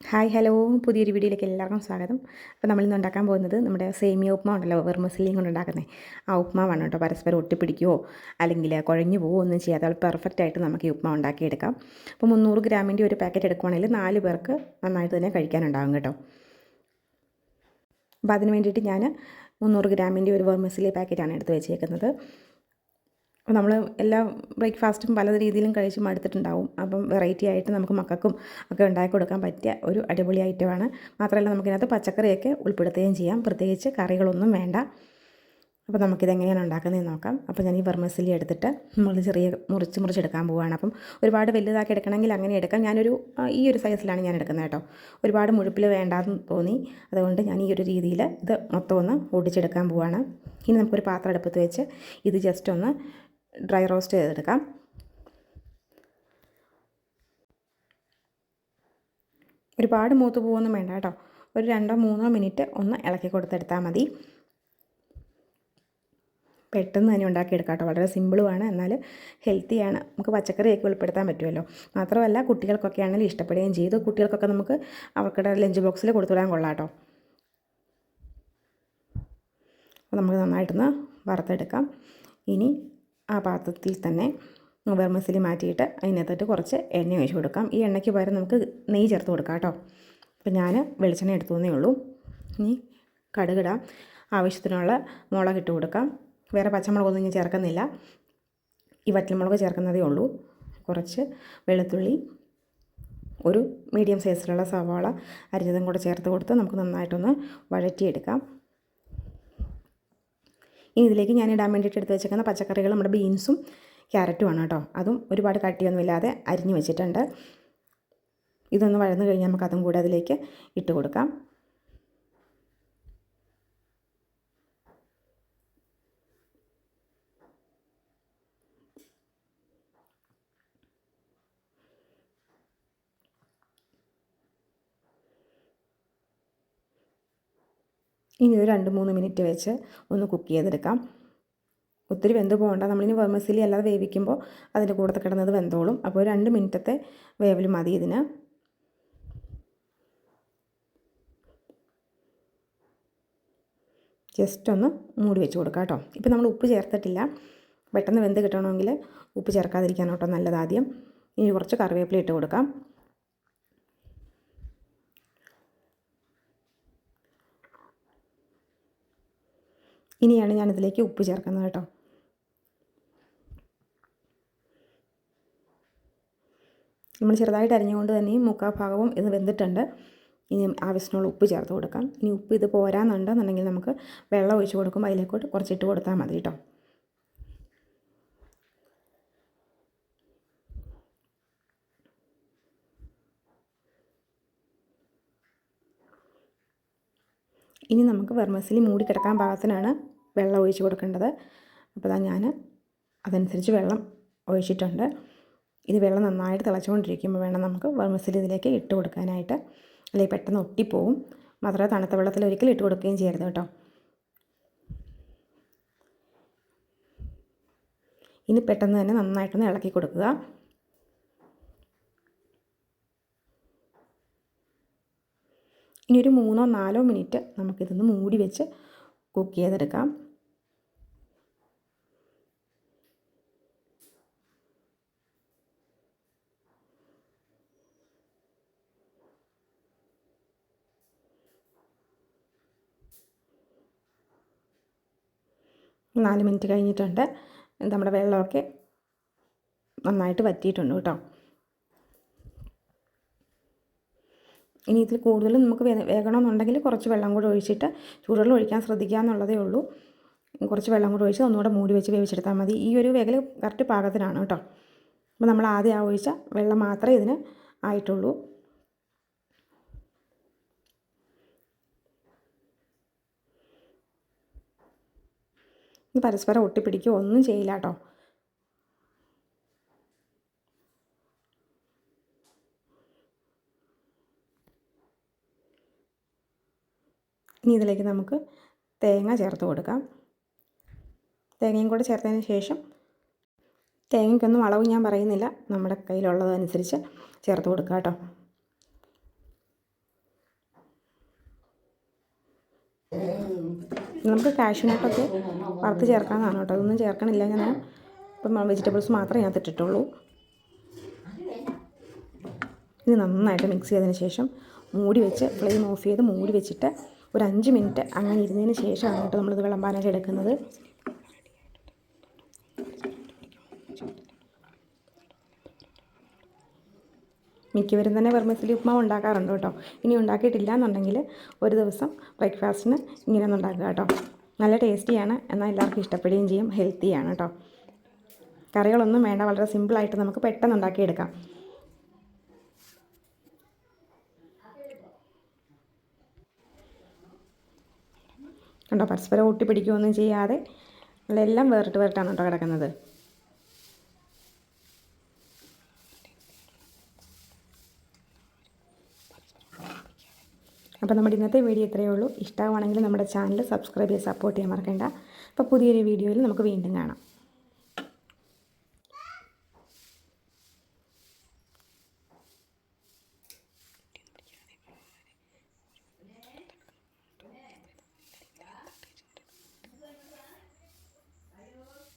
Hi hello. പുതിയൊരു വീഡിയോയിലേക്ക് എല്ലാവർക്കും സ്വാഗതം. അപ്പോൾ നമ്മളിന്ന് ഉണ്ടാക്കാൻ പോകുന്നത് നമ്മുടെ സേമിയ ഉപ്മാ ഉണ്ടല്ലോ വെർമസിലിയും കൊണ്ട് ഉണ്ടാക്കുന്നത് ആ ഉപ്മാവാണ് കേട്ടോ. പരസ്പരം ഒട്ടിപ്പിടിക്കുകയോ അല്ലെങ്കിൽ കുഴഞ്ഞു പോവുകയോ ഒന്നും ചെയ്യാതെ പെർഫെക്റ്റ് ആയിട്ട് നമുക്ക് ഈ ഉപ്മാ ഉണ്ടാക്കിയെടുക്കാം. അപ്പോൾ മുന്നൂറ് ഗ്രാമിന്റെ ഒരു പാക്കറ്റ് എടുക്കുവാണെങ്കിൽ നാല് പേർക്ക് നന്നായിട്ട് തന്നെ കഴിക്കാനുണ്ടാകും കേട്ടോ. അപ്പോൾ അതിന് വേണ്ടിയിട്ട് ഞാൻ മുന്നൂറ് ഗ്രാമിന്റെ ഒരു വെർമസിലി പാക്കറ്റാണ് എടുത്ത് വെച്ചേക്കുന്നത്. നമ്മൾ എല്ലാ ബ്രേക്ക്ഫാസ്റ്റും പല രീതിയിലും കഴിച്ച് മടുത്തിട്ടുണ്ടാവും. അപ്പം വെറൈറ്റി ആയിട്ട് നമുക്ക് മക്കൾക്കും ഒക്കെ ഉണ്ടാക്കി കൊടുക്കാൻ പറ്റിയ ഒരു അടിപൊളി ഐറ്റമാണ് മാത്രമല്ല നമുക്കിതിനകത്ത് പച്ചക്കറിയൊക്കെ ഉൾപ്പെടുത്തുകയും ചെയ്യാം. പ്രത്യേകിച്ച് കറികളൊന്നും വേണ്ട. അപ്പോൾ നമുക്കിത് എങ്ങനെയാണ് ഉണ്ടാക്കുന്നതെന്ന് നോക്കാം. അപ്പോൾ ഞാൻ ഈ വെർമസിലി എടുത്തിട്ട് നമ്മൾ ചെറിയ മുറിച്ച് മുറിച്ചെടുക്കാൻ പോവുകയാണ്. അപ്പം ഒരുപാട് വലുതാക്കി എടുക്കണമെങ്കിൽ അങ്ങനെ എടുക്കാം. ഞാനൊരു ഈ ഒരു സൈസിലാണ് ഞാൻ എടുക്കുന്നത് കേട്ടോ. ഒരുപാട് മുഴുപ്പിൽ വേണ്ടാന്ന് തോന്നി. അതുകൊണ്ട് ഞാൻ ഈ ഒരു രീതിയിൽ ഇത് മൊത്തം ഒന്ന് ഓടിച്ചെടുക്കാൻ പോവുകയാണ്. ഇനി നമുക്കൊരു പാത്രം അടുപ്പത്ത് വെച്ച് ഇത് ജസ്റ്റ് ഒന്ന് ഡ്രൈ റോസ്റ്റ് ചെയ്തെടുക്കാം. ഒരുപാട് മൂത്ത് പോകുമൊന്നും വേണ്ട കേട്ടോ. ഒരു രണ്ടോ മൂന്നോ മിനിറ്റ് ഒന്ന് ഇളക്കി കൊടുത്തെടുത്താൽ മതി. പെട്ടെന്ന് തന്നെ ഉണ്ടാക്കിയെടുക്കാം കേട്ടോ. വളരെ സിമ്പിളുമാണ്. എന്നാൽ ഹെൽത്തിയാണ്. നമുക്ക് പച്ചക്കറിയൊക്കെ ഉൾപ്പെടുത്താൻ പറ്റുമല്ലോ. മാത്രമല്ല കുട്ടികൾക്കൊക്കെ ആണെങ്കിലും ഇഷ്ടപ്പെടുകയും ചെയ്തു. കുട്ടികൾക്കൊക്കെ നമുക്ക് അവർക്കുടെ ലഞ്ച് ബോക്സിൽ കൊടുത്തുവിടാൻ കൊള്ളാം കേട്ടോ. അപ്പോൾ നമുക്ക് നന്നായിട്ടൊന്ന് വറുത്തെടുക്കാം. ഇനി ആ പാത്രത്തിൽ തന്നെ വെർമസിലി മാറ്റിയിട്ട് അതിനകത്തോട്ട് കുറച്ച് എണ്ണ ഒഴിച്ച് കൊടുക്കാം. ഈ എണ്ണയ്ക്ക് പകരം നമുക്ക് നെയ്യ് ചേർത്ത് കൊടുക്കാം കേട്ടോ. അപ്പോൾ ഞാൻ വെളിച്ചെണ്ണ എടുത്തു തന്നേ ഉള്ളൂ. ഇനി കടുകിടാം. ആവശ്യത്തിനുള്ള മുളക് ഇട്ട് കൊടുക്കാം. വേറെ പച്ചമുളകൊന്നും ഞാൻ ചേർക്കുന്നില്ല. ഈ വറ്റൽമുളക് ചേർക്കുന്നതേ ഉള്ളൂ. കുറച്ച് വെളുത്തുള്ളി ഒരു മീഡിയം സൈസിലുള്ള സവാള അരിഞ്ഞതും കൂടെ ചേർത്ത് കൊടുത്ത് നമുക്ക് നന്നായിട്ടൊന്ന് വഴറ്റിയെടുക്കാം. ഇനി ഇതിലേക്ക് ഞാൻ ഇടാൻ വേണ്ടിയിട്ട് എടുത്ത് വെച്ചേക്കുന്ന പച്ചക്കറികൾ നമ്മുടെ ബീൻസും ക്യാരറ്റുമാണ് കേട്ടോ. അതും ഒരുപാട് കട്ടിയൊന്നുമില്ലാതെ അരിഞ്ഞു വെച്ചിട്ടുണ്ട്. ഇതൊന്ന് വഴന്ന് കഴിഞ്ഞാൽ നമുക്ക് അതും കൂടെ അതിലേക്ക് ഇട്ട് കൊടുക്കാം. ഇനി ഒരു രണ്ട് മൂന്ന് മിനിറ്റ് വെച്ച് ഒന്ന് കുക്ക് ചെയ്തെടുക്കാം. ഒത്തിരി വെന്ത് പോകണ്ട. നമ്മളിനി വെർമസിലി അല്ലാതെ വേവിക്കുമ്പോൾ അതിന്റെ കൂടെ കിടന്നത് വെന്തോളും. അപ്പോൾ രണ്ട് മിനിറ്റത്തെ വേവൽ മതി ഇതിന്. ജസ്റ്റ് ഒന്ന് മൂടി വെച്ച് കൊടുക്കാം കേട്ടോ. ഇപ്പം നമ്മൾ ഉപ്പ് ചേർത്തിട്ടില്ല. പെട്ടെന്ന് വെന്ത് കിട്ടണമെങ്കിൽ ഉപ്പ് ചേർക്കാതിരിക്കാൻ കേട്ടോ ആദ്യം. ഇനി കുറച്ച് കറിവേപ്പില ഇട്ട് കൊടുക്കാം. ഇനിയാണ് ഞാനിതിലേക്ക് ഉപ്പ് ചേർക്കുന്നത് കേട്ടോ. നമ്മൾ ചെറുതായിട്ട് അരിഞ്ഞുകൊണ്ട് തന്നെ മുക്കാൽ ഭാഗവും ഇത് വെന്തിട്ടുണ്ട്. ഇനി ആവശ്യത്തിനുള്ള ഉപ്പ് ചേർത്ത് കൊടുക്കാം. ഇനി ഉപ്പ് ഇത് പോരാന്നുണ്ടെന്നുണ്ടെങ്കിൽ നമുക്ക് വെള്ളം ഒഴിച്ച് കൊടുക്കുമ്പോൾ അതിലേക്കോട്ട് കുറച്ചിട്ട് കൊടുത്താൽ മതി കേട്ടോ. ഇനി നമുക്ക് വെർമസിലി മൂടി കിടക്കാൻ പാകത്തിനാണ് വെള്ളം ഒഴിച്ച് കൊടുക്കേണ്ടത്. അപ്പോൾ അതാ ഞാൻ അതനുസരിച്ച് വെള്ളം ഒഴിച്ചിട്ടുണ്ട്. ഇത് വെള്ളം നന്നായിട്ട് തിളച്ചുകൊണ്ടിരിക്കുമ്പോൾ വേണം നമുക്ക് വെർമസിലി ഇതിലേക്ക് ഇട്ട് കൊടുക്കാനായിട്ട്. അല്ലെങ്കിൽ പെട്ടെന്ന് ഒട്ടിപ്പോവും. മാത്രമല്ല തണുത്ത വെള്ളത്തിൽ ഒരിക്കലും ഇട്ട് കൊടുക്കുകയും ചെയ്യരുത് കേട്ടോ. ഇനി പെട്ടെന്ന് തന്നെ നന്നായിട്ടൊന്ന് ഇളക്കി കൊടുക്കുക. ഇനി ഒരു മൂന്നോ നാലോ മിനിറ്റ് നമുക്കിതൊന്ന് മൂടി വെച്ച് കുക്ക് ചെയ്തെടുക്കാം. നാല് മിനിറ്റ് കഴിഞ്ഞിട്ടുണ്ട്. നമ്മുടെ വെള്ളമൊക്കെ നന്നായിട്ട് വറ്റിയിട്ടുണ്ട് കേട്ടോ. ഇനി ഇതിൽ കൂടുതലും നമുക്ക് വേകണമെന്നുണ്ടെങ്കിൽ കുറച്ച് വെള്ളം കൂടെ ഒഴിച്ചിട്ട് ചൂടുവെള്ളം ഒഴിക്കാൻ ശ്രദ്ധിക്കുക എന്നുള്ളതേ ഉള്ളൂ. കുറച്ച് വെള്ളം കൂടെ ഒഴിച്ച് ഒന്നുകൂടെ മൂടി വെച്ച് വേവിച്ചെടുത്താൽ മതി. ഈ ഒരു വേഗം കറക്റ്റ് പാകത്തിനാണ് കേട്ടോ. അപ്പോൾ നമ്മൾ ആദ്യം ആ ഒഴിച്ച വെള്ളം മാത്രമേ ഇതിന് ആയിട്ടുള്ളൂ. പരസ്പരം ഒട്ടിപ്പിടിക്കുകയോ ഒന്നും ചെയ്യില്ല കേട്ടോ. ഇനി ഇതിലേക്ക് നമുക്ക് തേങ്ങ ചേർത്ത് കൊടുക്കാം. തേങ്ങയും കൂടെ ചേർത്തതിന് ശേഷം തേങ്ങയ്ക്കൊന്നും അളവ് ഞാൻ പറയുന്നില്ല. നമ്മുടെ കയ്യിലുള്ളതനുസരിച്ച് ചേർത്ത് കൊടുക്കുക കേട്ടോ. നമുക്ക് കാഷ്യൂനട്ടൊക്കെ വറുത്ത് ചേർക്കാമെന്നാണ് കേട്ടോ. അതൊന്നും ചേർക്കണില്ല. ഞാൻ ഇപ്പം വെജിറ്റബിൾസ് മാത്രമേ ഞാൻ ഇട്ടിട്ടുള്ളൂ. ഇത് നന്നായിട്ട് മിക്സ് ചെയ്തതിന് ശേഷം മൂടി വെച്ച് ഫ്ലെയിം ഓഫ് ചെയ്ത് മൂടി വെച്ചിട്ട് ഒരു അഞ്ച് മിനിറ്റ് അങ്ങനെ ഇരുന്നതിന് ശേഷമാണ് കേട്ടോ നമ്മളിത് വിളമ്പാനായിട്ട് എടുക്കുന്നത്. മിക്കവരും തന്നെ വെർമസിലി ഉപ്മാവ് ഉണ്ടാക്കാറുണ്ട് കേട്ടോ. ഇനി ഉണ്ടാക്കിയിട്ടില്ല എന്നുണ്ടെങ്കിൽ ഒരു ദിവസം ബ്രേക്ക്ഫാസ്റ്റിന് ഇങ്ങനെ ഒന്ന് ഉണ്ടാക്കുക കേട്ടോ. നല്ല ടേസ്റ്റിയാണ് എന്നാൽ എല്ലാവർക്കും ഇഷ്ടപ്പെടുകയും ചെയ്യും. ഹെൽത്തിയാണ് കേട്ടോ. കറികളൊന്നും വേണ്ട. വളരെ സിമ്പിളായിട്ട് നമുക്ക് പെട്ടെന്ന് ഉണ്ടാക്കിയെടുക്കാം. കണ്ടോ? പരസ്പരം ഒട്ടിപ്പിടിക്കുകയൊന്നും ചെയ്യാതെ എല്ലാം വേറിട്ട് വേറിട്ടാണ് കേട്ടോ കിടക്കുന്നത്. അപ്പോൾ നമ്മുടെ ഇന്നത്തെ വീഡിയോ ഇത്രയേ ഉള്ളൂ. ഇഷ്ടമാണെങ്കിൽ നമ്മുടെ ചാനൽ സബ്സ്ക്രൈബ് ചെയ്ത് സപ്പോർട്ട് ചെയ്യാൻ മറക്കേണ്ട. അപ്പോൾ പുതിയൊരു വീഡിയോയിൽ നമുക്ക് വീണ്ടും കാണാം.